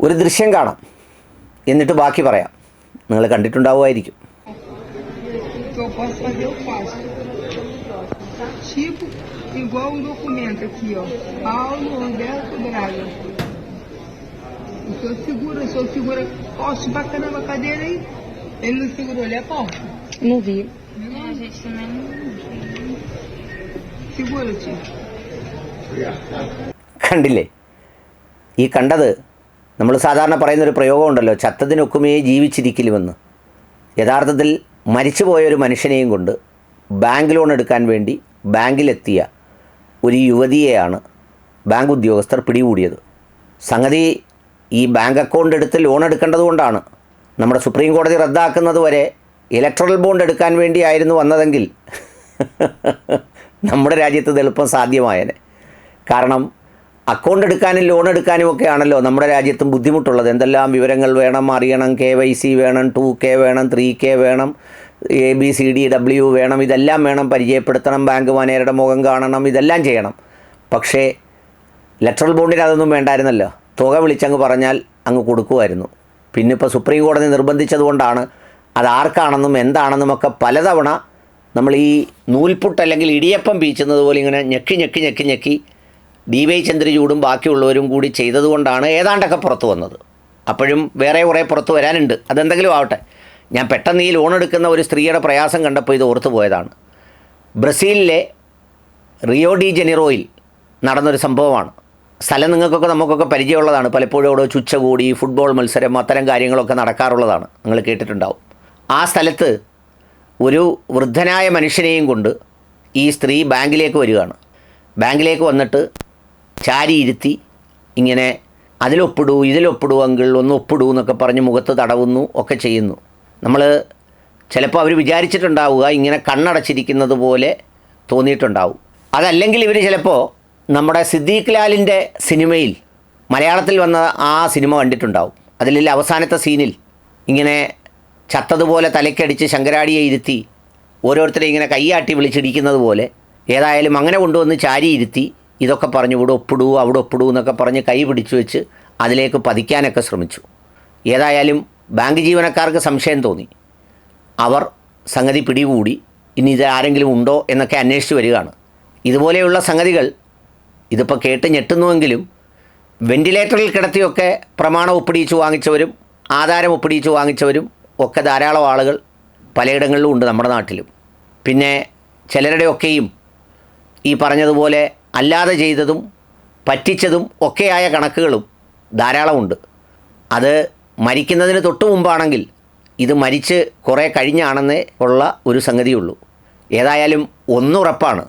ഒരു ദൃശ്യം കാണാം. എന്നിട്ട് ബാക്കി പറയാം. നിങ്ങൾ കണ്ടിട്ടുണ്ടാവുമായിരിക്കും. കണ്ടില്ലേ? ഈ കണ്ടത് നമ്മൾ സാധാരണ പറയുന്നൊരു പ്രയോഗമുണ്ടല്ലോ ചത്തതിനൊക്കുമേ ജീവിച്ചിരിക്കലുമെന്ന് യഥാർത്ഥത്തിൽ മരിച്ചുപോയ ഒരു മനുഷ്യനെയും കൊണ്ട് ബാങ്ക് ലോൺ എടുക്കാൻ വേണ്ടി ബാങ്കിലെത്തിയ ഒരു യുവതിയെയാണ് ബാങ്ക് ഉദ്യോഗസ്ഥർ പിടികൂടിയത്. സംഗതി ഈ ബാങ്ക് അക്കൗണ്ട് എടുത്ത് ലോൺ എടുക്കേണ്ടതുകൊണ്ടാണ് നമ്മുടെ സുപ്രീം കോടതി റദ്ദാക്കുന്നത് വരെ ഇലക്ട്രൽ ബോണ്ട് എടുക്കാൻ വേണ്ടിയായിരുന്നു വന്നതെങ്കിൽ നമ്മുടെ രാജ്യത്ത് എളുപ്പം സാധ്യമായേനെ. കാരണം അക്കൗണ്ട് എടുക്കാനും ലോൺ എടുക്കാനും ഒക്കെ ആണല്ലോ നമ്മുടെ രാജ്യത്തും ബുദ്ധിമുട്ടുള്ളത്. എന്തെല്ലാം വിവരങ്ങൾ വേണം അറിയണം കെ വൈ സി വേണം ടു കെ വേണം ത്രീ കെ വേണം A B C D W വേണം ഇതെല്ലാം വേണം പരിചയപ്പെടുത്തണം ബാങ്ക് മാനേജരുടെ മുഖം കാണണം ഇതെല്ലാം ചെയ്യണം. പക്ഷേ ലെറ്ററൽ ബോണ്ടിന് അതൊന്നും വേണ്ടായിരുന്നല്ലോ. തുക വിളിച്ചങ്ങ് പറഞ്ഞാൽ അങ്ങ് കൊടുക്കുമായിരുന്നു. പിന്നെ ഇപ്പോൾ സുപ്രീം കോടതി നിർബന്ധിച്ചതുകൊണ്ടാണ് അത് ആർക്കാണെന്നും എന്താണെന്നും ഒക്കെ പലതവണ നമ്മൾ ഈ നൂൽപുട്ട് അല്ലെങ്കിൽ ഇടിയപ്പം പീച്ചുന്നത് പോലെ ഇങ്ങനെ ഞെക്കി ഞെക്കി ഞെക്കി ഞെക്കി ഡി വൈ ചന്ദ്രചൂടും ബാക്കിയുള്ളവരും കൂടി ചെയ്തതുകൊണ്ടാണ് ഏതാണ്ടൊക്കെ പുറത്തു വന്നത്. അപ്പോഴും വേറെ കുറേ പുറത്തു വരാനുണ്ട്. അതെന്തെങ്കിലും ആവട്ടെ. ഞാൻ പെട്ടെന്ന് ഈ ലോൺ എടുക്കുന്ന ഒരു സ്ത്രീയുടെ പ്രയാസം കണ്ടപ്പോൾ ഇത് ഓർത്തു പോയതാണ്. ബ്രസീലിലെ റിയോ ഡി ജെനിറോയിൽ നടന്നൊരു സംഭവമാണ്. സ്ഥലം നിങ്ങൾക്കൊക്കെ നമുക്കൊക്കെ പരിചയമുള്ളതാണ്. പലപ്പോഴും അവിടെ ചുച്ചകൂടി ഫുട്ബോൾ മത്സരം അത്തരം കാര്യങ്ങളൊക്കെ നടക്കാറുള്ളതാണ്. നിങ്ങൾ കേട്ടിട്ടുണ്ടാവും. ആ സ്ഥലത്ത് ഒരു വൃദ്ധനായ മനുഷ്യനെയും കൊണ്ട് ഈ സ്ത്രീ ബാങ്കിലേക്ക് വരികയാണ്. ബാങ്കിലേക്ക് വന്നിട്ട് ചാരി ഇരുത്തി ഇങ്ങനെ അതിലൊപ്പിടൂ ഇതിലൊപ്പിടൂ അങ്കിൾ ഒന്ന് ഒപ്പിടൂ എന്നൊക്കെ പറഞ്ഞ് മുഖത്ത് തടവുന്നു ഒക്കെ ചെയ്യുന്നു. നമ്മൾ ചിലപ്പോൾ അവർ വിചാരിച്ചിട്ടുണ്ടാവുക ഇങ്ങനെ കണ്ണടച്ചിരിക്കുന്നത് പോലെ തോന്നിയിട്ടുണ്ടാവും. അതല്ലെങ്കിൽ ഇവർ ചിലപ്പോൾ നമ്മുടെ സിദ്ദീഖ് ലാലിന്റെ സിനിമയിൽ മലയാളത്തിൽ വന്ന ആ സിനിമ കണ്ടിട്ടുണ്ടാവും. അതിലെ അവസാനത്തെ സീനിൽ ഇങ്ങനെ ചത്തതുപോലെ തലയ്ക്കടിച്ച് ശങ്കരാടിയെ ഇരുത്തി ഓരോരുത്തരെ ഇങ്ങനെ കൈയാട്ടി വിളിച്ചിടിക്കുന്നത് പോലെ ഏതായാലും അങ്ങനെ കൊണ്ടുവന്ന് ചാരി ഇരുത്തി ഇതൊക്കെ പറഞ്ഞു ഇവിടെ ഒപ്പിടൂ അവിടെ ഒപ്പിടൂ എന്നൊക്കെ പറഞ്ഞ് കൈ പിടിച്ചു വെച്ച് അതിലേക്ക് പതിക്കാനൊക്കെ ശ്രമിച്ചു. ഏതായാലും ബാങ്ക് ജീവനക്കാർക്ക് സംശയം തോന്നി. അവർ സംഗതി പിടികൂടി. ഇനി ഇത് ആരെങ്കിലും ഉണ്ടോ എന്നൊക്കെ അന്വേഷിച്ച് വരികയാണ്. ഇതുപോലെയുള്ള സംഗതികൾ ഇതിപ്പോൾ കേട്ട് ഞെട്ടുന്നുവെങ്കിലും വെന്റിലേറ്ററിൽ കിടത്തിയൊക്കെ പ്രമാണം ഒപ്പിടിച്ച് വാങ്ങിച്ചവരും ആധാരം ഒപ്പിടിച്ച് വാങ്ങിച്ചവരും ഒക്കെ ധാരാളം ആളുകൾ പലയിടങ്ങളിലും ഉണ്ട് നമ്മുടെ നാട്ടിലും. പിന്നെ ചിലരുടെയൊക്കെയും ഈ പറഞ്ഞതുപോലെ അല്ലാതെ ചെയ്തതും പറ്റിച്ചതും ഒക്കെയായ കണക്കുകളും ധാരാളമുണ്ട്. അത് മരിക്കുന്നതിന് തൊട്ട് മുമ്പാണെങ്കിൽ ഇത് മരിച്ച് കുറേ കഴിഞ്ഞാണെന്നേ ഉള്ള ഒരു സംഗതിയുള്ളൂ. ഏതായാലും ഒന്നുറപ്പാണ്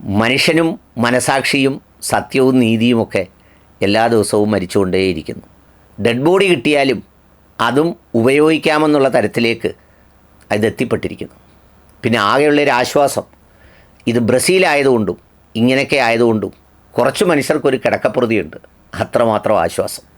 മനുഷ്യനും മനസാക്ഷിയും സത്യവും നീതിയുമൊക്കെ എല്ലാ ദിവസവും മരിച്ചുകൊണ്ടേയിരിക്കുന്നു. ഡെഡ് ബോഡി കിട്ടിയാലും അതും ഉപയോഗിക്കാമെന്നുള്ള തരത്തിലേക്ക് ഇതെത്തിപ്പെട്ടിരിക്കുന്നു. പിന്നെ ആകെയുള്ളൊരു ആശ്വാസം ഇത് ബ്രസീലായതുകൊണ്ടും ഇങ്ങനെയൊക്കെ ആയതുകൊണ്ടും കുറച്ച് മനുഷ്യർക്കൊരു കിടക്കപ്രതിയുണ്ട്. അത്രമാത്രം ആശ്വാസം.